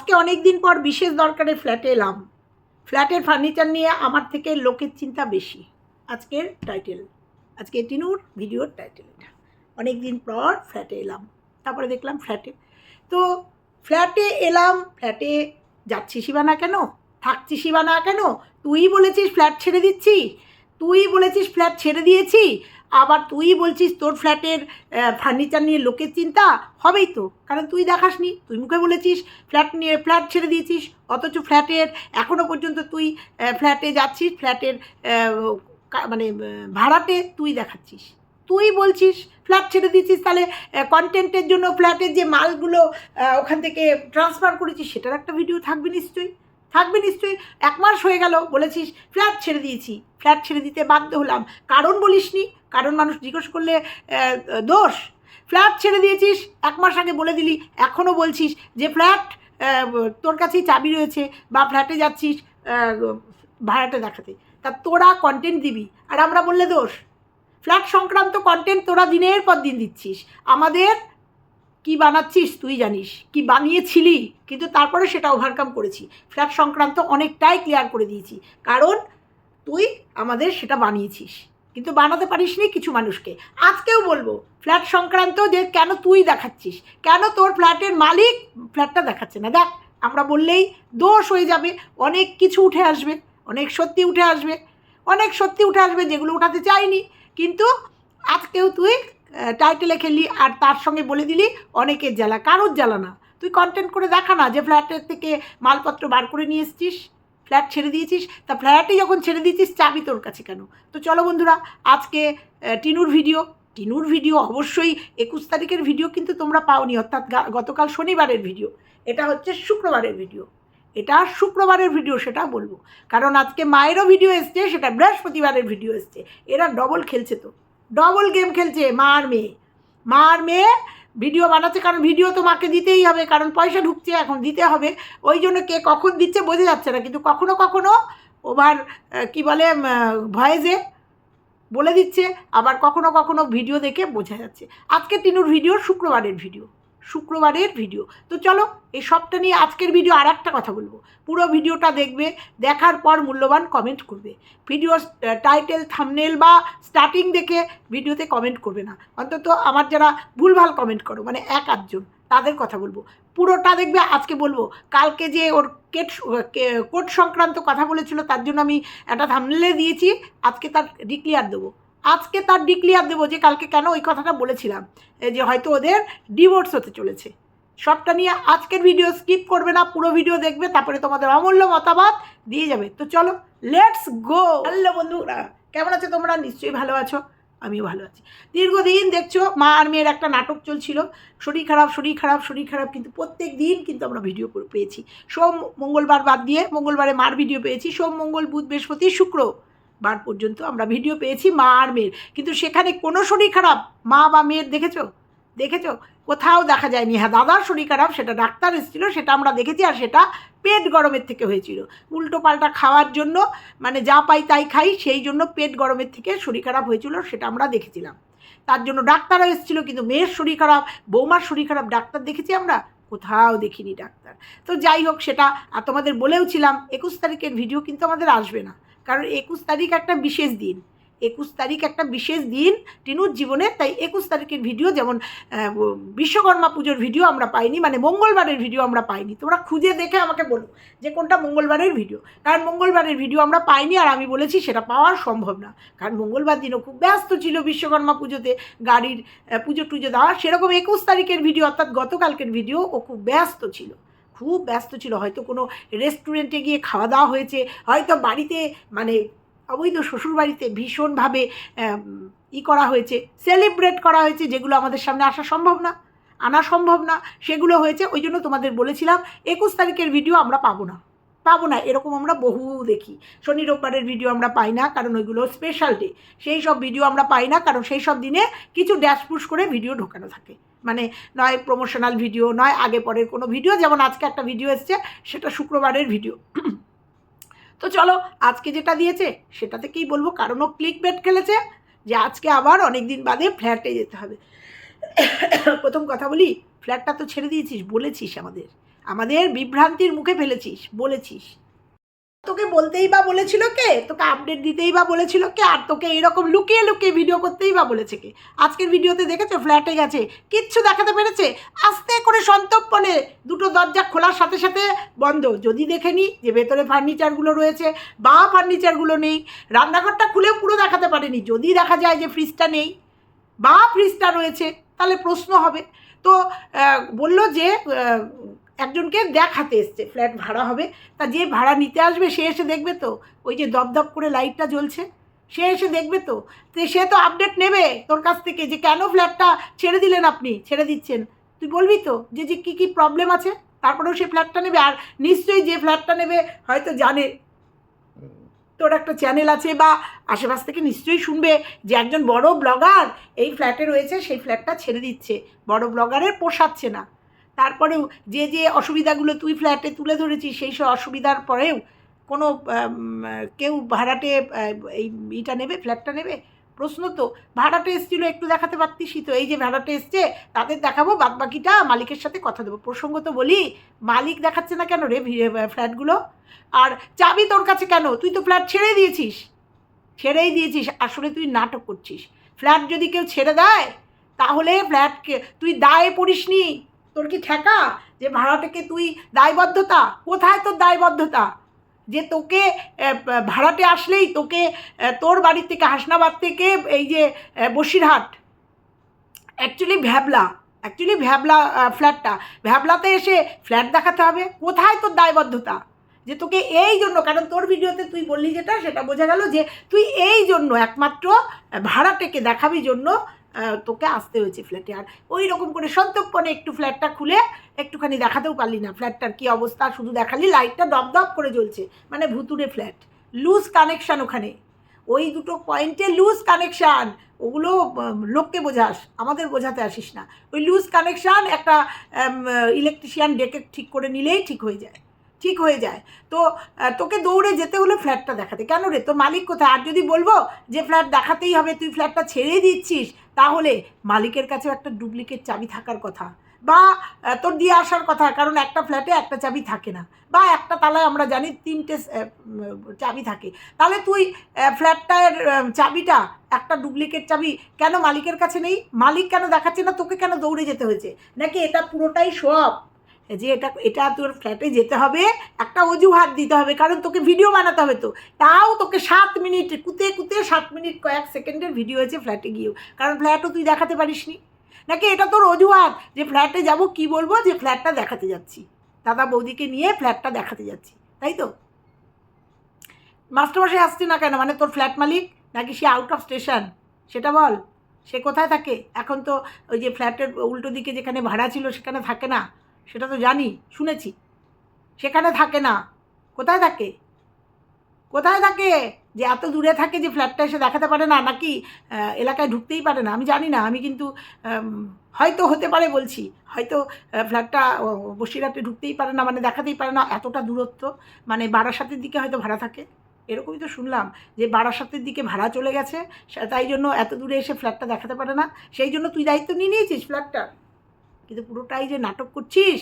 আজকে অনেক দিন পর বিশেষ দরকারে ফ্ল্যাটে এলাম। ফ্ল্যাটের ফার্নিচার নিয়ে আমার থেকে লোকের চিন্তা বেশি। আজকের টাইটেল আজকে টিনুর ভিডিওর টাইটেল এটা। অনেক দিন পর ফ্ল্যাটে এলাম। তারপরে দেখলাম ফ্ল্যাটে তো ফ্ল্যাটে এলাম ফ্ল্যাটে যাচ্ছিসই বা না কেন? থাকছিসই বা না কেন? তুই বলেছিস ফ্ল্যাট ছেড়ে দিচ্ছি। তুই বলেছিস ফ্ল্যাট ছেড়ে দিয়েছি, আবার তুই বলছিস তোর ফ্ল্যাটের ফার্নিচার নিয়ে লোকের চিন্তা, হবেই তো। কারণ তুই দেখাসনি, তুই মুখে বলেছিস ফ্ল্যাট নিয়ে ফ্ল্যাট ছেড়ে দিয়েছিস, অথচ ফ্ল্যাটের এখনও পর্যন্ত তুই ফ্ল্যাটে যাচ্ছিস ফ্ল্যাটের মানে ভাড়াতে তুই দেখাচ্ছিস। তুই বলছিস ফ্ল্যাট ছেড়ে দিয়েছিস, তাহলে কন্টেন্টের জন্য ফ্ল্যাটের যে মালগুলো ওখান থেকে ট্রান্সফার করেছিস, সেটার একটা ভিডিও থাকবে নিশ্চয়ই। থাকবে নিশ্চয়ই। এক মাস হয়ে গেল, বলেছিস, ফ্ল্যাট ছেড়ে দিয়েছি। ফ্ল্যাট ছেড়ে দিতে বাধ্য হলাম। কারণ বলিসনি, কারণ মানুষ জিজ্ঞেস করলে দোষ। ফ্ল্যাট ছেড়ে দিয়েছিস, এক মাস আগে বলে দিলি, এখনও বলছিস যে ফ্ল্যাট তোর কাছেই চাবি রয়েছে বা ফ্ল্যাটে যাচ্ছিস ভাড়াটা দেখাতে। তা তোরা কন্টেন্ট দিবি, আর আমরা বললে দোষ। ফ্ল্যাট সংক্রান্ত কন্টেন্ট তোরা দিনের পর দিন দিচ্ছিস। আমাদের কি বানাচ্ছিস তুই জানিস? কি বানিয়েছিলি? কিন্তু তারপরে সেটা ওভারকাম করেছি। ফ্ল্যাট সংক্রান্ত অনেকটাই ক্লিয়ার করে দিয়েছি। কারণ তুই আমাদের সেটা বানিয়েছিস। কিন্তু বানাতে পারিসনি কিছু মানুষকে। আজকেও বলব, ফ্ল্যাট সংক্রান্ত যে কেন তুই দেখাচ্ছিস? কেন তোর ফ্ল্যাটের মালিক ফ্ল্যাটটা দেখাচ্ছে না? দেখ, আমরা বললেই দোষ হয়ে যাবে। অনেক কিছু উঠে আসবে, অনেক সত্যি উঠে আসবে। অনেক সত্যি উঠে আসবে যেগুলো উঠাতে চাইনি। কিন্তু আজকেও তুই টাইটেলে খেললি আর তার সঙ্গে বলে দিলি অনেকের জ্বালা। কারোর জ্বালা না। তুই কন্টেন্ট করে দেখা না যে ফ্ল্যাটের থেকে মালপত্র বার করে নিয়ে এসছিস ফ্ল্যাট ছেড়ে দিয়েছিস। তা ফ্ল্যাটই যখন ছেড়ে দিয়েছিস, চাবি তোর কাছে কেন? তো চলো বন্ধুরা, আজকে টিনুর ভিডিও টিনুর ভিডিও অবশ্যই একুশ তারিখের ভিডিও কিন্তু তোমরা পাওনি, অর্থাৎ গতকাল শনিবারের ভিডিও এটা হচ্ছে শুক্রবারের ভিডিও এটা শুক্রবারের ভিডিও সেটা বলব। কারণ আজকে মায়েরও ভিডিও এসছে, সেটা বৃহস্পতিবারের ভিডিও এসছে। এরা ডবল খেলছে তো। ডবল গেম খেলছে মা আর মেয়ে। মা আর মেয়ে ভিডিও বানাচ্ছে, কারণ ভিডিও তো মাকে দিতেই হবে, কারণ পয়সা ঢুকছে, এখন দিতে হবে। ওই জন্য কে কখন দিচ্ছে বোঝা যাচ্ছে না, কিন্তু কখনো কখনো ওভার কি বলে ভয়েসে বলে দিচ্ছে, আবার কখনো কখনো ভিডিও দেখে বোঝা যাচ্ছে। আজকে তিনুর ভিডিও শুক্রবারের ভিডিও শুক্রবারের ভিডিও। তো চলো, এই সবটা নিয়ে আজকের ভিডিও আর একটা কথা বলব। পুরো ভিডিওটা দেখবে, দেখার পর মূল্যবান কমেন্ট করবে। ভিডিও টাইটেল থামনেল বা স্টার্টিং দেখে ভিডিওতে কমেন্ট করবে না। অন্তত আমার যারা ভুলভাল কমেন্ট করো মানে এক আধজন, তাদের কথা বলব। পুরোটা দেখবে, আজকে বলব। কালকে যে ওর কেট কোট সংক্রান্ত কথা বলেছিল, তার জন্য আমি একটা থামনেলে দিয়েছি। আজকে তার ডিক্লিয়ার দেবো। আজকে তার ডিক্লিয়ার দেবো যে কালকে কেন ওই কথাটা বলেছিলাম যে হয়তো ওদের ডিভোর্স হতে চলেছে। সবটা নিয়ে আজকের ভিডিও স্কিপ করবে না, পুরো ভিডিও দেখবে, তারপরে তোমাদের অমূল্য মতামত দিয়ে যাবে। তো চলো লেটস গো হ্যালো বন্ধুরা, কেমন আছো তোমরা? নিশ্চয়ই ভালো আছো, আমিও ভালো আছি। দীর্ঘদিন দেখছ, মা আর মেয়ের একটা নাটক চলছিল। শরীর খারাপ শরীর খারাপ শরীর খারাপ, কিন্তু প্রত্যেক দিন কিন্তু আমরা ভিডিও পেয়েছি। সোম মঙ্গলবার বাদ দিয়ে মঙ্গলবারে মার ভিডিও পেয়েছি। সোম, মঙ্গল, বুধ, বৃহস্পতি, শুক্র। বার পর্যন্ত আমরা ভিডিও পেয়েছি মা আর মেয়ের। কিন্তু সেখানে কোনো শরীর খারাপ? মা বা মেয়ের দেখেছ? দেখেছ? কোথাও দেখা যায়নি। হ্যাঁ দাদার শরীর খারাপ, সেটা ডাক্তার এসেছিল, সেটা আমরা দেখেছি আর সেটা পেট গরমের থেকে হয়েছিল। উল্টো পাল্টা খাওয়ার জন্য মানে যা পাই তাই খাই, সেই জন্য পেট গরমের থেকে শরীর খারাপ হয়েছিল, সেটা আমরা দেখেছিলাম। তার জন্য ডাক্তারও এসেছিল, কিন্তু মেয়ের শরীর খারাপ, বৌমার শরীর খারাপ, ডাক্তার দেখেছি আমরা? কোথাও দেখিনি ডাক্তার। তো যাই হোক, সেটা তোমাদের বলেওছিলাম, একুশ তারিখের ভিডিও কিন্তু আমাদের আসবে না। কারণ একুশ তারিখ একটা বিশেষ দিন। একুশ তারিখ একটা বিশেষ দিন টিনুর জীবনে, তাই একুশ তারিখের ভিডিও যেমন বিশ্বকর্মা পুজোর ভিডিও আমরা পাইনি মানে মঙ্গলবারের ভিডিও আমরা পাইনি। তোমরা খুঁজে দেখে আমাকে বলো যে কোনটা মঙ্গলবারের ভিডিও। কারণ মঙ্গলবারের ভিডিও আমরা পাইনি আর আমি বলেছি সেটা পাওয়া সম্ভব না। কারণ মঙ্গলবার দিনও খুব ব্যস্ত ছিল বিশ্বকর্মা পুজোতে, গাড়ির পুজো টুজো দেওয়া, সেরকম একুশ তারিখের ভিডিও অর্থাৎ গতকালকের ভিডিও ও খুব ব্যস্ত ছিল। খুব ব্যস্ত ছিল। হয়তো কোনো রেস্টুরেন্টে গিয়ে খাওয়া দাওয়া হয়েছে। হয়তো বাড়িতে মানে অবৈধ শ্বশুরবাড়িতে ভীষণভাবে ই করা হয়েছে সেলিব্রেট করা হয়েছে, যেগুলো আমাদের সামনে আসা সম্ভব না, আনা সম্ভব না, সেগুলো হয়েছে। ওই জন্য তোমাদের বলেছিলাম, একুশ তারিখের ভিডিও আমরা পাবো না। পাবো না, এরকম আমরা বহু দেখি। শনি রোববারের ভিডিও আমরা পাই না, কারণ ওইগুলো স্পেশাল ডে সেই সব ভিডিও আমরা পাই না, কারণ সেই সব দিনে কিছু ড্যাশ পুশ করে ভিডিও ঢোকানো থাকে। মানে নয় প্রমোশনাল ভিডিও নয় আগে পরের কোনো ভিডিও যেমন আজকে একটা ভিডিও এসছে, সেটা শুক্রবারের ভিডিও তো চলো, আজকে যেটা দিয়েছে সেটা থেকেই বলব কারণও ক্লিক বেট খেলেছে, যে আজকে আবার অনেক দিন বাদে ফ্ল্যাটে যেতে হবে। প্রথম কথা বলি ফ্ল্যাটটা তো ছেড়ে দিয়েছিস, বলেছিস আমাদের। আমাদের বিভ্রান্তির মুখে ফেলেছিস, বলেছিস। তোকে বলতেই বা বলেছিল কে? তোকে আপডেট দিতেই বা বলেছিল কে? আর তোকে এরকম লুকিয়ে লুকিয়ে ভিডিও করতেই বা বলেছে কে? আজকের ভিডিওতে দেখেছ? ফ্ল্যাটে গেছে। কিচ্ছু দেখাতে পেরেছে? আস্তে করে সন্তর্পণে। দুটো দরজা খোলার সাথে সাথে বন্ধ। যদি দেখেনি যে ভেতরে ফার্নিচারগুলো রয়েছে বা ফার্নিচারগুলো নেই, রান্নাঘরটা খুলেও পুরো দেখাতে পারেনি। যদি দেখা যায় যে ফ্রিজটা নেই বা ফ্রিজটা রয়েছে, তাহলে প্রশ্ন হবে। তো বলল যে একজনকে দেখাতে এসছে, ফ্ল্যাট ভাড়া হবে। তা যে ভাড়া নিতে আসবে, সে এসে দেখবে তো, ওই যে দপদপ করে লাইটটা জ্বলছে। সে এসে দেখবে তো সে তো আপডেট নেবে তোর কাছ থেকে যে কেন ফ্ল্যাটটা ছেড়ে দিলেন আপনি, ছেড়ে দিচ্ছেন। তুই বলবি তো যে যে কী কী প্রবলেম আছে? তারপরেও সে ফ্ল্যাটটা নেবে আর নিশ্চয়ই যে ফ্ল্যাটটা নেবে হয়তো জানে। তোর একটা চ্যানেল আছে বা আশেপাশ থেকে নিশ্চয়ই শুনবে যে একজন বড় ব্লগার এই ফ্ল্যাটে রয়েছে, সেই ফ্ল্যাটটা ছেড়ে দিচ্ছে। বড় ব্লগারের পোষাচ্ছে না। তারপরেও যে যে অসুবিধাগুলো তুই ফ্ল্যাটে তুলে ধরেছিস, সেই সব অসুবিধার পরেও কোনো কেউ ভাড়াটে এই ইটা নেবে ফ্ল্যাটটা নেবে? প্রশ্ন তো, ভাড়াটে এসেছিল একটু দেখাতে পারতিসই তো, এই যে ভাড়াটে এসছে, তাদের দেখাবো বাদ বাকিটা মালিকের সাথে কথা দেবো। প্রসঙ্গ তো বলি, মালিক দেখাচ্ছে না কেন রে ফ্ল্যাটগুলো আর চাবি তোর কাছে কেন? তুই তো ফ্ল্যাট ছেড়ে দিয়েছিস। ছেড়েই দিয়েছিস, আসলে তুই নাটক করছিস। ফ্ল্যাট যদি কেউ ছেড়ে দেয়, তাহলে ফ্ল্যাটকে তুই দায়ে পড়িসনি। তোর কি ঠেকা যে ভাড়াটাকে তুই দায়বদ্ধতা? কোথায় তোর দায়বদ্ধতা? যে তোকে ভাড়াটে আসলেই তোকে তোর বাড়ির থেকে, হাসনাবাদ থেকে, এই যে বসিরহাট। অ্যাকচুয়ালি ভ্যাবলা অ্যাকচুয়ালি ভ্যাবলা ফ্ল্যাটটা ভ্যাবলাতে এসে ফ্ল্যাট দেখাতে হবে। কোথায় তোর দায়বদ্ধতা? যে তোকে এই জন্য, কারণ তোর ভিডিওতে তুই বললি যেটা, সেটা বোঝা গেল যে তুই এই জন্য একমাত্র ভাড়াটেকে দেখাবি জন্য তোকে আসতে হয়েছে ফ্ল্যাটে আর ওই রকম করে সন্তর্পণে একটু ফ্ল্যাটটা খুলে একটুখানি দেখাতেও পারলি না। ফ্ল্যাটটার কী অবস্থা? শুধু দেখালি লাইটটা দপ দপ করে জ্বলছে। মানে ভুতুরে ফ্ল্যাট লুজ কানেকশান ওখানে। ওই দুটো পয়েন্টে লুজ কানেকশান ওগুলো লোককে বোঝাস। আমাদের বোঝাতে আসিস না। ওই লুজ কানেকশান একটা ইলেকট্রিশিয়ান ডেকে ঠিক করে নিলেই ঠিক হয়ে যায়। ঠিক হয়ে যায়। তো তোকে দৌড়ে যেতে হলে ফ্ল্যাটটা দেখাতে। কেন রে? তোর মালিক কোথায়? আর যদি বলব যে ফ্ল্যাট দেখাতেই হবে, তুই ফ্ল্যাটটা ছেড়েই দিচ্ছিস, তাহলে মালিকের কাছেও একটা ডুপ্লিকেট চাবি থাকার কথা। বা তোর দিয়ে আসার কথা, কারণ একটা ফ্ল্যাটে একটা চাবি থাকে না। বা, একটা তালায় আমরা জানি তিনটে চাবি থাকে। তাহলে তুই ফ্ল্যাটটার চাবিটা, একটা ডুপ্লিকেট চাবি কেন মালিকের কাছে নেই? মালিক কেন দেখাচ্ছে না? তোকে কেন দৌড়ে যেতে হয়েছে? নাকি এটা পুরোটাই সব যে এটা এটা তোর ফ্ল্যাটে যেতে হবে, একটা অজুহাত দিতে হবে, কারণ তোকে ভিডিও বানাতে হবে তো। তাও তোকে সাত মিনিট, কুতে কুতে সাত মিনিট কয়েক সেকেন্ডের ভিডিও হয়েছে ফ্ল্যাটে গিয়েও। কারণ ফ্ল্যাটও তুই দেখাতে পারিসনি। নাকি এটা তোর অজুহাত যে ফ্ল্যাটে যাব কি বলব? যে ফ্ল্যাটটা দেখাতে যাচ্ছি। দাদা বৌদিকে নিয়ে ফ্ল্যাটটা দেখাতে যাচ্ছি। তাই তো? মাস্টারমশাই আসছে না কেন? মানে তোর ফ্ল্যাট মালিক? নাকি সে আউট অফ স্টেশন সেটা বল। সে কোথায় থাকে? এখন তো ওই যে ফ্ল্যাটের উল্টো দিকে যেখানে ভাড়া ছিল, সেখানে থাকে না। সেটা তো জানি, শুনেছি। সেখানে থাকে না। কোথায় থাকে? কোথায় থাকে? যে এত দূরে থাকে যে ফ্ল্যাটটা এসে দেখাতে পারে না, নাকি এলাকায় ঢুকতেই পারে না? আমি জানি না, আমি কিন্তু হয়তো হতে পারে বলছি। হয়তো ফ্ল্যাটটা বসিরহাটে ঢুকতেই পারে না মানে দেখাতেই পারে না, এতটা দূরত্ব। মানে বারাসাতের দিকে হয়তো ভাড়া থাকে। এরকমই তো শুনলাম যে বারাসাতের দিকে ভাড়া চলে গেছে তাই জন্য এত দূরে এসে ফ্ল্যাটটা দেখাতে পারে না। সেই জন্য তুই দায়িত্ব নিয়ে নিয়েছিস ফ্ল্যাটটা কিন্তু পুরোটাই যে নাটক করছিস?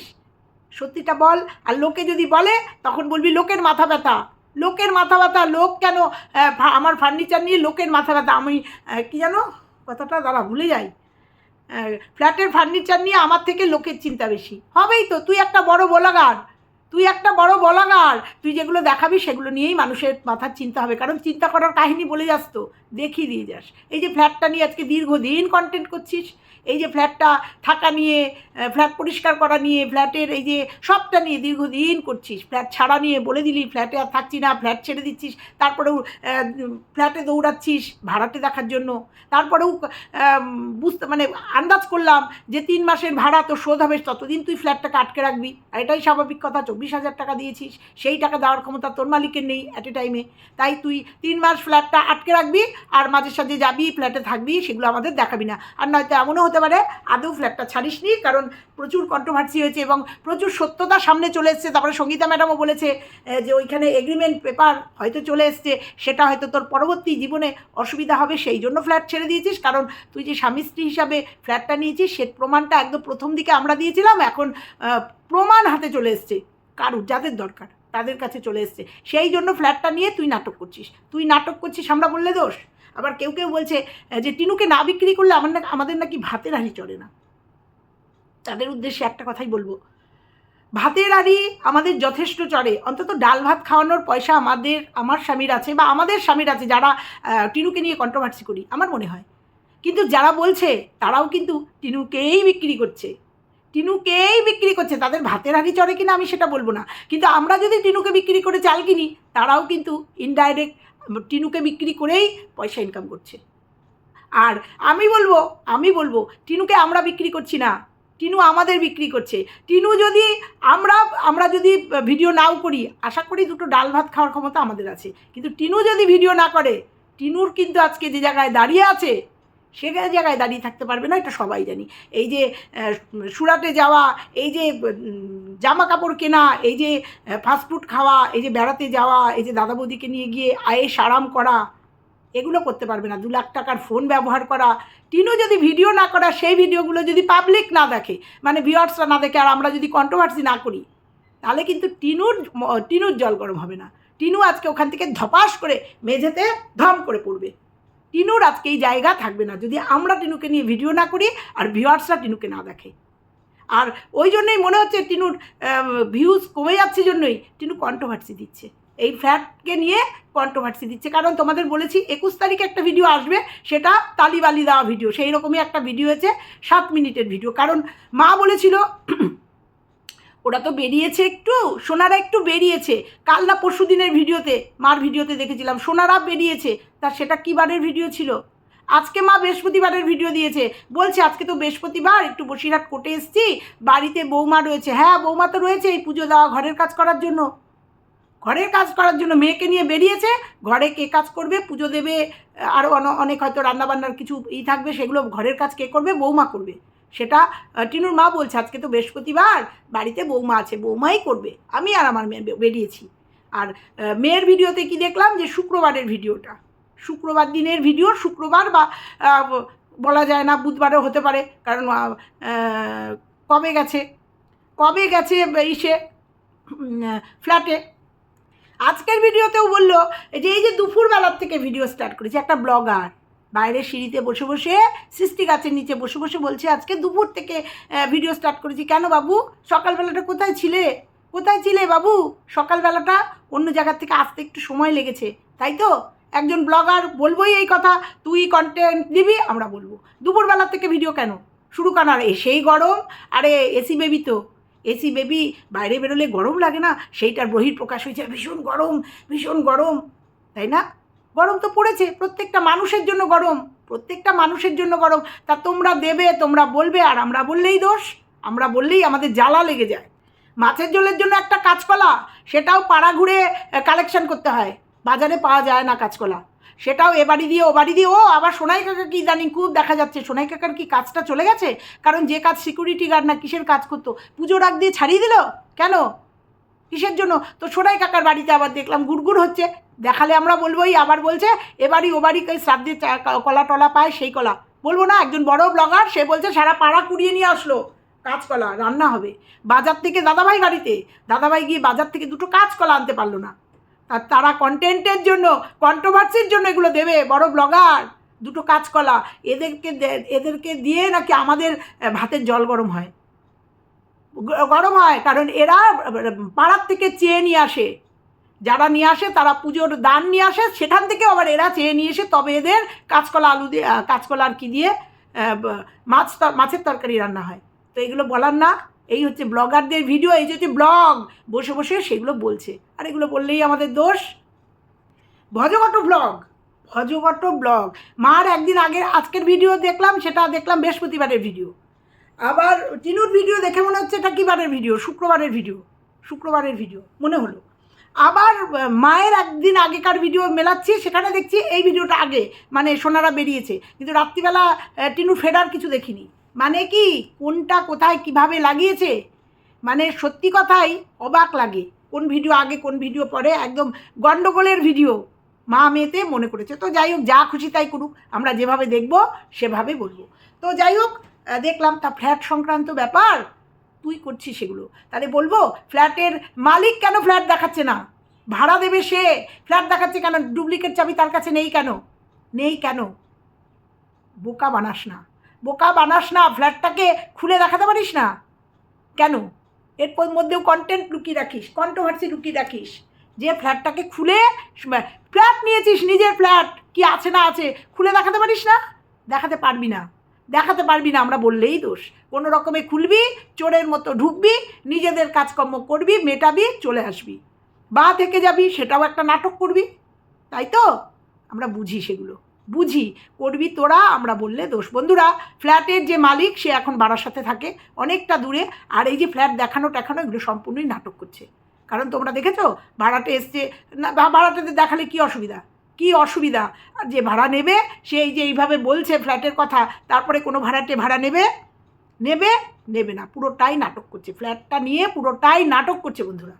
সত্যিটা বল। আর লোকে যদি বলে, তখন বলবি লোকের মাথা ব্যথা। লোকের মাথা ব্যথা। লোক কেন আমার ফার্নিচার নিয়ে লোকের মাথা ব্যথা? আমি কি জানো? কথাটা দাঁড়া, ভুলে যাই। ফ্ল্যাটের ফার্নিচার নিয়ে আমার থেকে লোকের চিন্তা বেশি। হবেই তো। তুই একটা বড় বলাগার। তুই একটা বড় বলাগার। তুই যেগুলো দেখাবি, সেগুলো নিয়েই মানুষের মাথার চিন্তা হবে। কারণ চিন্তা করার কাহিনী বলে যাস তো। দেখিয়ে দিয়ে যাস। এই যে ফ্ল্যাটটা নিয়ে আজকে দীর্ঘদিন কন্টেন্ট করছিস। এই যে ফ্ল্যাটটা থাকা নিয়ে ফ্ল্যাট পরিষ্কার করা নিয়ে, ফ্ল্যাটের এই যে সবটা নিয়ে দীর্ঘদিন করছিস। ফ্ল্যাট ছাড়া নিয়ে বলে দিলি, ফ্ল্যাটে আর থাকছি না, ফ্ল্যাট ছেড়ে দিচ্ছিস, তারপরেও ফ্ল্যাটে দৌড়াচ্ছিস ভাড়াটে দেখার জন্য। তারপরেও বুঝতে মানে আন্দাজ করলাম যে তিন মাসের ভাড়া তো শোধ হবে, ততদিন তুই ফ্ল্যাটটাকে আটকে রাখবি। আর এটাই স্বাভাবিক কথা, চব্বিশ হাজার টাকা দিয়েছিস, সেই টাকা দেওয়ার ক্ষমতা তোর মালিকের নেই অ্যাট এ। টাইমে তাই তুই তিন মাস ফ্ল্যাটটা আটকে রাখবি, আর মাঝে সাঝে যাবি, ফ্ল্যাটে থাকবি, সেগুলো আমাদের দেখাবি না। আর নয়তো এমনও হতে হতে পারে। আদৌ ফ্ল্যাটটা ছাড়িসনি, কারণ প্রচুর কন্ট্রোভার্সি হয়েছে এবং প্রচুর সত্যতা সামনে চলে এসছে। তারপরে সঙ্গীতা ম্যাডামও বলেছে যে ওইখানে এগ্রিমেন্ট পেপার হয়তো চলে এসছে, সেটা হয়তো তোর পরবর্তী জীবনে অসুবিধা হবে, সেই জন্য ফ্ল্যাট ছেড়ে দিয়েছিস। কারণ তুই যে স্বামী স্ত্রী হিসাবে ফ্ল্যাটটা নিয়েছিস, সে প্রমাণটা একদম প্রথম দিকে আমরা দিয়েছিলাম, এখন প্রমাণ হাতে চলে এসছে। কারুর, যাদের দরকার, তাদের কাছে চলে এসছে। সেই জন্য ফ্ল্যাটটা নিয়ে তুই নাটক করছিস। তুই নাটক করছিস, আমরা বললে দোষ? আবার কেউ কেউ বলছে যে টিনুকে না বিক্রি করলে আমার না আমাদের নাকি ভাতের হাঁড়ি চলে না। তাদের উদ্দেশ্যে একটা কথাই বলব। ভাতের হাঁড়ি আমাদের যথেষ্ট চড়ে। অন্তত ডাল ভাত খাওয়ানোর পয়সা আমাদের, আমার স্বামীর আছে বা আমাদের স্বামীর আছে যারা টিনুকে নিয়ে কন্ট্রোভার্সি করি, আমার মনে হয়। কিন্তু যারা বলছে, তারাও কিন্তু টিনুকেই বিক্রি করছে। টিনুকেই বিক্রি করছে। তাদের ভাতের হাঁড়ি চড়ে কিনা আমি সেটা বলব না। কিন্তু আমরা যদি টিনুকে বিক্রি করে চাল কিনি, তারাও কিন্তু ইনডাইরেক্ট টিনুকে বিক্রি করেই পয়সা ইনকাম করছে। আর আমি বলব আমি বলব, টিনুকে আমরা বিক্রি করছি না। টিনু আমাদের বিক্রি করছে। টিনু যদি আমরা আমরা যদি ভিডিও নাও করি, আশা করি দুটো ডাল ভাত খাওয়ার ক্ষমতা আমাদের আছে। কিন্তু টিনু যদি ভিডিও না করে, টিনুর কিন্তু আজকে যে জায়গায় দাঁড়িয়ে আছে সে জায়গায় দাঁড়িয়ে থাকতে পারবে না, এটা সবাই জানি। এই যে সুরাটে যাওয়া, এই যে জামা কাপড় কেনা, এই যে ফাস্টফুড খাওয়া, এই যে, বেড়াতে যাওয়া, এই যে দাদা বৌদিকে নিয়ে গিয়ে আয়েস আরাম করা, এগুলো করতে পারবে না। দু লাখ টাকার ফোন ব্যবহার করা, টিনু যদি ভিডিও না করা, সেই ভিডিওগুলো যদি পাবলিক না দেখে মানে ভিউয়ার্সরা না দেখে, আর আমরা যদি কন্ট্রোভার্সি না করি, তাহলে কিন্তু টিনুর টিনুর জল গরম হবে না। টিনু আজকে ওখান থেকে ধপাস করে মেঝেতে ধম করে পড়বে। টিনুর আজকে এই জায়গা থাকবে না। যদি আমরা টিনুকে নিয়ে ভিডিও না করি, আর ভিউয়ার্সরা টিনুকে না দেখে। আর ওই জন্যই মনে হচ্ছে টিনুর ভিউজ কমে যাচ্ছে জন্যই টিনু কন্ট্রোভার্সি দিচ্ছে। এই ফ্ল্যাটকে নিয়ে কন্ট্রোভার্সি দিচ্ছে। কারণ তোমাদের বলেছি, একুশ তারিখে একটা ভিডিও আসবে, সেটা তালিবালি দেওয়া ভিডিও সেই রকমই একটা ভিডিও হয়েছে, সাত মিনিটের ভিডিও কারণ মা বলেছিল ওরা তো বেরিয়েছে একটু, সোনারা একটু বেরিয়েছে। কাল না পরশু দিনের ভিডিওতে, মার ভিডিওতে দেখেছিলাম, সোনারা বেরিয়েছে। তা সেটা কী বারের ভিডিও ছিল? আজকে মা বৃহস্পতিবারের ভিডিও দিয়েছে। বলছে, আজকে তো বৃহস্পতিবার, একটু বসিরহাট কোটে এসছি। বাড়িতে বৌমা রয়েছে। হ্যাঁ বৌমা তো রয়েছে এই পুজো দেওয়া, ঘরের কাজ করার জন্য। ঘরের কাজ করার জন্য মেয়েকে নিয়ে বেরিয়েছে? ঘরে কে কাজ করবে? পুজো দেবে? আরও অনেক হয়তো রান্নাবান্নার কিছু ই থাকবে, সেগুলো ঘরের কাজ কে করবে? বৌমা করবে। সেটা টিনুর মা বলছে, আজকে তো বৃহস্পতিবার, বাড়িতে বৌমা আছে, বৌমাই করবে। আমি আর আমার মেয়ে বেরিয়েছি। আর মেয়ের ভিডিওতে কি দেখলাম যে শুক্রবারের ভিডিওটা। শুক্রবার দিনের ভিডিও, শুক্রবার বা বলা যায় না, বুধবারও হতে পারে, কারণ কবে গেছে? কবে গেছে ইসে ফ্ল্যাটে? আজকের ভিডিওতেও বলল যে, এই যে দুপুরবেলার থেকে ভিডিও স্টার্ট করেছে, একটা ব্লগার। বাইরে সিঁড়িতে বসে বসে, সৃষ্টি গাছের নিচে বসে বসে বলছে, আজকে দুপুর থেকে ভিডিও স্টার্ট করেছি। কেন বাবু? সকালবেলাটা কোথায় ছিলে? কোথায় ছিলে বাবু? সকালবেলাটা অন্য জায়গার থেকে আসতে একটু সময় লেগেছে, তাই তো? একজন ব্লগার বলবোই এই কথা। তুই কন্টেন্ট দিবি, আমরা বলব। দুপুরবেলা থেকে ভিডিও কেন? শুরু কেন? আর এসেই গরম? আরে এসি বেবি তো। এসি বেবি বাইরে বেরোলে গরম লাগে না? সেইটার বহির প্রকাশ হয়েছে। ভীষণ গরম ভীষণ গরম। তাই না? গরম তো পড়েছে, প্রত্যেকটা মানুষের জন্য গরম, প্রত্যেকটা মানুষের জন্য গরম। তা তোমরা দেবে, তোমরা বলবে, আর আমরা বললেই দোষ, আমরা বললেই আমাদের জ্বালা লেগে যায়। মাছের জলের জন্য একটা কাঁচকলা, সেটাও পাড়া ঘুরে কালেকশন করতে হয়। বাজারে পাওয়া যায় না কাঁচকলা। সেটাও এ বাড়ি দিয়ে, ও বাড়ি দিয়ে, ও আবার সোনাই কাকা কি জানি খুব দেখা যাচ্ছে, সোনাই কাকার কি কাজটা চলে গেছে? কারণ যে কাজ সিকিউরিটি গার্ড না কিসের কাজ করতো? পুজোর আগ দিয়ে ছাড়িয়ে দিল? কেন? কিসের জন্য? তো সোনাই কাকার বাড়িতে আবার দেখলাম গুড়গুড় হচ্ছে। দেখালে আমরা বলবোই, আবার বলছে, এবারই ও বাড়ি কই শ্রাদ্ধে কলা টলা পায় সেই কলা। বলব না, একজন বড় ব্লগার সে বলছে, সারা পাড়া কুড়িয়ে নিয়ে আসলো কাঁচকলা, রান্না হবে। বাজার থেকে দাদাভাই বাড়িতে, দাদাভাই গিয়ে বাজার থেকে দুটো কাঁচকলা আনতে পারল না। আর তারা কন্টেন্টের জন্য কন্ট্রোভার্সির জন্য এগুলো দেবে, বড় ব্লগার দুটো কাঁচকলা। এদেরকে এদেরকে দিয়ে নাকি আমাদের ভাতের জল গরম হয়? গরম হয়, কারণ এরা, পাড়ার থেকে চেয়ে নিয়ে আসে। যারা নিয়ে আসে, তারা পুজোর দান নিয়ে আসে। সেখান থেকে আবার এরা চেয়ে নিয়ে এসে তবে এদের কাঁচকলা আলু দিয়ে কাঁচকলা আর কি দিয়ে মাছ মাছের তরকারি রান্না হয়। তো এগুলো বলার না। এই হচ্ছে ব্লগারদের ভিডিও, এই যে হচ্ছে ব্লগ। বসে বসে সেগুলো বলছে। আর এগুলো বললেই আমাদের দোষ। ভজগট ব্লগ। ভজগট ব্লগ। মার একদিন আগের, আজকের ভিডিও দেখলাম, সেটা দেখলাম বৃহস্পতিবারের ভিডিও। আবার টিনুর ভিডিও দেখে মনে হচ্ছে এটা কীবারের ভিডিও শুক্রবারের ভিডিও শুক্রবারের ভিডিও মনে হলো। আবার মায়ের একদিন আগেকার ভিডিও মেলাচ্ছি, সেখানে দেখছি এই ভিডিওটা আগে মানে সোনারা বেরিয়েছে। কিন্তু রাত্রিবেলা টিনু ফেরার কিছু দেখিনি। মানে কি? কোনটা কোথায় কীভাবে লাগিয়েছে? মানে সত্যি কথাই অবাক লাগে। কোন ভিডিও আগে, কোন ভিডিও পরে, একদম গণ্ডগোলের ভিডিও মা মেয়েতে মনে করেছে। তো যাই হোক, যা খুশি তাই করুক। আমরা যেভাবে দেখব, সেভাবে বলব। তো যাই হোক দেখলাম তা ফ্ল্যাট সংক্রান্ত ব্যাপার। তুই করছিস সেগুলো। তাহলে বলব ফ্ল্যাটের মালিক কেন ফ্ল্যাট দেখাচ্ছে না? ভাড়া দেবে সে। ফ্ল্যাট দেখাচ্ছে কেন? ডুপ্লিকেট চাবি তার কাছে নেই কেন? নেই কেন? বোকা বানাস না। বোকা বানাস না ফ্ল্যাটটাকে খুলে দেখাতে পারিস না? কেন? এর পর মধ্যেও কন্টেন্ট লুকিয়ে রাখিস কন্ট্রোভার্সি লুকিয়ে রাখিস। যে ফ্ল্যাটটাকে খুলে ফ্ল্যাট নিয়েছিস, নিজের ফ্ল্যাট কি আছে না আছে, খুলে দেখাতে পারিস না? দেখাতে পারবি না। দেখাতে পারবি না, আমরা বললেই দোষ। কোনো রকমে খুলবি, চোরের মতো ঢুকবি, নিজেদের কাজকর্ম করবি, মেটাবি, চলে আসবি। বা থেকে যাবি, সেটাও একটা নাটক করবি। তাই তো? আমরা বুঝি সেগুলো। বুঝি, করবি তোরা, আমরা বললে দোষ। বন্ধুরা, ফ্ল্যাটের যে মালিক, সে এখন বাড়ার সাথে থাকে, অনেকটা দূরে। আর এই যে ফ্ল্যাট দেখানো টেখানো, এগুলো সম্পূর্ণই নাটক করছে। কারণ তোমরা দেখেছ ভাড়াটে এসছে, না ভা- ভাড়াটেদের দেখালে কি অসুবিধা? কি অসুবিধা? যে ভাড়া নেবে, সে এই যে এইভাবে বলছে ফ্ল্যাটের কথা, তারপরে কোনো ভাড়াটে ভাড়া নেবে? নেবে? নেবে না, পুরোটাই নাটক করছে। ফ্ল্যাটটা নিয়ে পুরোটাই নাটক করছে বন্ধুরা।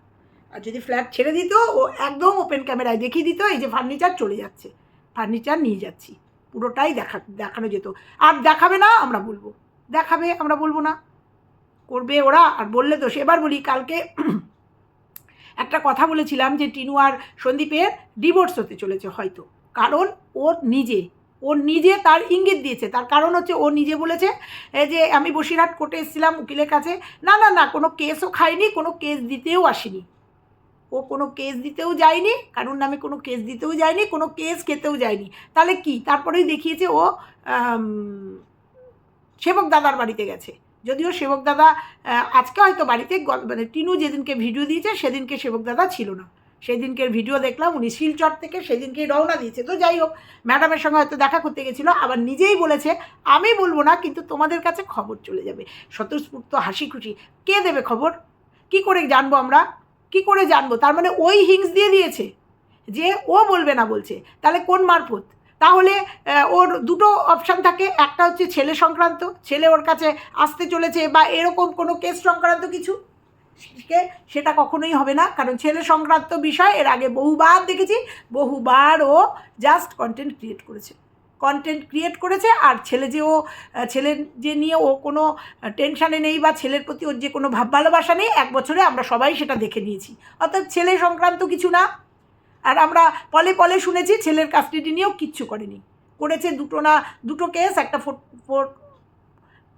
আর যদি ফ্ল্যাট ছেড়ে দিত, ও একদম ওপেন ক্যামেরায় দেখিয়ে দিত, এই যে ফার্নিচার চলে যাচ্ছে। ফার্নিচার নিয়ে যাচ্ছি। পুরোটাই দেখা, দেখানো যেত। আর দেখাবে না, আমরা বলব। দেখাবে, আমরা বলব না। করবে ওরা, আর বললে তো সেবার বলি, কালকে একটা কথা বলেছিলাম যে টিনু আর সন্দীপের ডিভোর্স হতে চলেছে হয়তো। কারণ ওর নিজে ও নিজে তার ইঙ্গিত দিয়েছে। তার কারণ হচ্ছে ও নিজে বলেছে যে আমি বসিরহাট কোর্টে এসেছিলাম উকিলের কাছে। না না না, কোনো কেসও খাইনি কোনো কেস দিতেও আসেনি। ও কোনো কেস দিতেও যায়নি, কারুর নামে কোনো কেস দিতেও যায়নি, কোনো কেস খেতেও যায়নি। তাহলে কি? তারপরেই দেখিয়েছে ও সেবক দাদার বাড়িতে গেছে। যদিও সেবক দাদা আজকে হয়তো বাড়িতে মানে টিনু যেদিনকে ভিডিও দিয়েছে, সেদিনকে সেবক দাদা ছিল না। সেদিনকের ভিডিও দেখলাম, উনি শিলচর থেকে সেদিনকেই রওনা দিয়েছে। তো যাই হোক ম্যাডামের সঙ্গে হয়তো দেখা করতে গেছিল, আবার নিজেই বলেছে, আমি বলব না, কিন্তু তোমাদের কাছে খবর চলে যাবে। স্বতঃস্ফূর্ত হাসি খুশি কে দেবে খবর? কি করে জানব আমরা? কি করে জানব? তার মানে ওই হিংস দিয়ে দিয়েছে যে ও বলবে না বলছে। তাহলে কোন মারফত? তাহলে ওর দুটো অপশান থাকে। একটা হচ্ছে ছেলে সংক্রান্ত, ছেলে ওর কাছে আসতে চলেছে বা এরকম কোনো কেস সংক্রান্ত কিছু? সেটা কখনোই হবে না, কারণ ছেলে সংক্রান্ত বিষয়, এর আগে বহুবার দেখেছি, বহুবার ও জাস্ট কন্টেন্ট ক্রিয়েট করেছে। কন্টেন্ট ক্রিয়েট করেছে আর ছেলে যে ও ছেলের যে নিয়ে ও কোনো টেনশানে নেই বা ছেলের প্রতি ওর যে কোনো ভাব ভালোবাসা নেই, এক বছরে আমরা সবাই সেটা দেখে নিয়েছি। অর্থাৎ ছেলে সংক্রান্ত কিছু না। আর আমরা পলে পলে শুনেছি ছেলের কাস্টাডি নিয়েও কিচ্ছু করেনি। করেছে দুটো না, দুটো কেস, একটা four four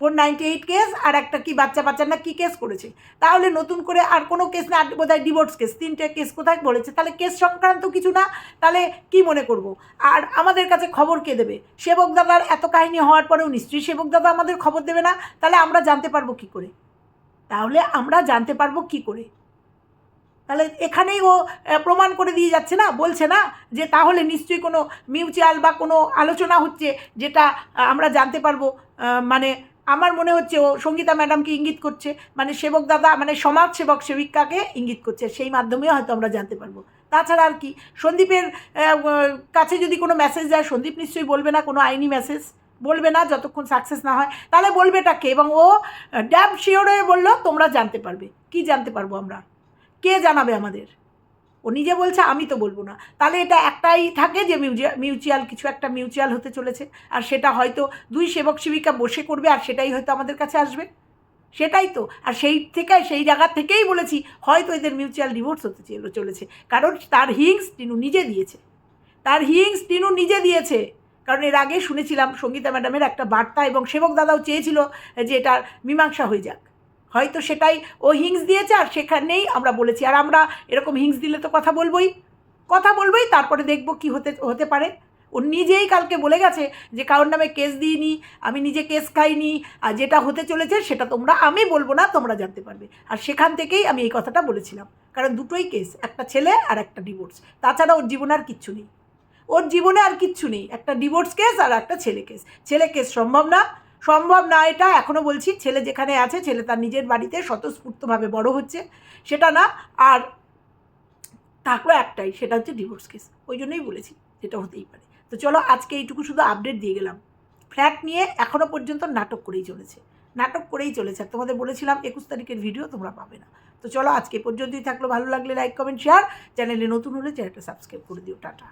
four ninety eight case আর একটা কি বাচ্চা বাচ্চা না কী কেস করেছে। তাহলে নতুন করে আর কোনো কেস না বোধহয় ডিভোর্স কেস তিনটে কেস কোথায় বলেছে? তাহলে কেস সংক্রান্ত কিছু না, তাহলে কি মনে করব? আর আমাদের কাছে খবর কে দেবে? সেবক দাদার এত কাহিনী হওয়ার পরেও নিশ্চয়ই সেবক দাদা আমাদের খবর দেবে না? তাহলে আমরা জানতে পারব কি করে? তাহলে আমরা জানতে পারব কি করে? তাহলে এখানেই ও প্রমাণ করে দিয়ে যাচ্ছে না? বলছে না যে তাহলে নিশ্চয়ই কোনো মিউচুয়াল বা কোনো আলোচনা হচ্ছে যেটা আমরা জানতে পারব। মানে আমার মনে হচ্ছে ও সঙ্গীতা ম্যাডামকে ইঙ্গিত করছে। মানে সেবক দাদা মানে সমাজ সেবক সেবিকাকে ইঙ্গিত করছে। সেই মাধ্যমে হয়তো আমরা জানতে পারব। তাছাড়া আর কি, সন্দীপের কাছে যদি কোনো মেসেজ যায়, সন্দীপ নিশ্চয়ই বলবে না, কোনো আইনি মেসেজ বলবে না, যতক্ষণ সাকসেস না হয়। তাহলে বলবে বলবেটাকে এবং ও ড্যাব শিওরে বলল, তোমরা জানতে পারবে। কি জানতে পারব আমরা? কে জানাবে আমাদের? ও নিজে বলছে, আমি তো বলব না। তাহলে এটা একটাই থাকে যে মিউজিয়া, মিউচুয়াল, কিছু একটা মিউচুয়াল হতে চলেছে। আর সেটা হয়তো দুই সেবক সেবিকা বসে করবে, আর সেটাই হয়তো আমাদের কাছে আসবে। সেটাই তো। আর সেই থেকে, সেই জায়গা থেকেই বলেছি, হয়তো এদের মিউচুয়াল ডিভোর্স হতে চলে- চলেছে। কারণ তার হিংস টিনু নিজে দিয়েছে। তার হিংস টিনু নিজে দিয়েছে। কারণ এর আগে শুনেছিলাম সঙ্গীতা ম্যাডামের একটা বার্তা এবং সেবক দাদাও চেয়েছিল যে এটার মীমাংসা হয়ে যাক। হয়তো সেটাই ও হিংস দিয়েছে আর সেখানেই আমরা বলেছি। আর আমরা এরকম হিংস দিলে তো কথা বলবোই। কথা বলবোই, তারপরে দেখব কি হতে হতে পারে। ও নিজেই কালকে বলে গেছে যে, কারোর নামে কেস দিইনি, আমি নিজে কেস খাইনি, আর যেটা হতে চলেছে সেটা তোমরা, আমি বলব না, তোমরা জানতে পারবে। আর সেখান থেকেই আমি এই কথাটা বলেছিলাম। কারণ দুটোই কেস একটা ছেলে আর একটা ডিভোর্স তাছাড়া ওর জীবনে আর কিচ্ছু নেই। ওর জীবনে আর কিচ্ছু নেই। একটা ডিভোর্স কেস আর একটা ছেলে কেস ছেলে কেস সম্ভব না সম্ভব না এটা এখনও বলছি, ছেলে যেখানে আছে, ছেলে তার নিজের বাড়িতে স্বতঃস্ফূর্তভাবে বড় হচ্ছে, সেটা না। আর থাকল একটাই, সেটা হচ্ছে ডিভোর্স কেস ওই জন্যই বলেছি, যেটা হতেই পারে। তো চলো, আজকে এইটুকু শুধু আপডেট দিয়ে গেলাম। ফ্ল্যাট নিয়ে এখনও পর্যন্ত নাটক করেই চলেছে। নাটক করেই চলেছে, আর তোমাদের বলেছিলাম একুশ তারিখের ভিডিও তোমরা পাবে না। তো চলো, আজকে পর্যন্তই থাকল। ভালো লাগলে লাইক কমেন্ট শেয়ার চ্যানেলে নতুন হলে চ্যানেলটা সাবস্ক্রাইব করে দিও। টাটা।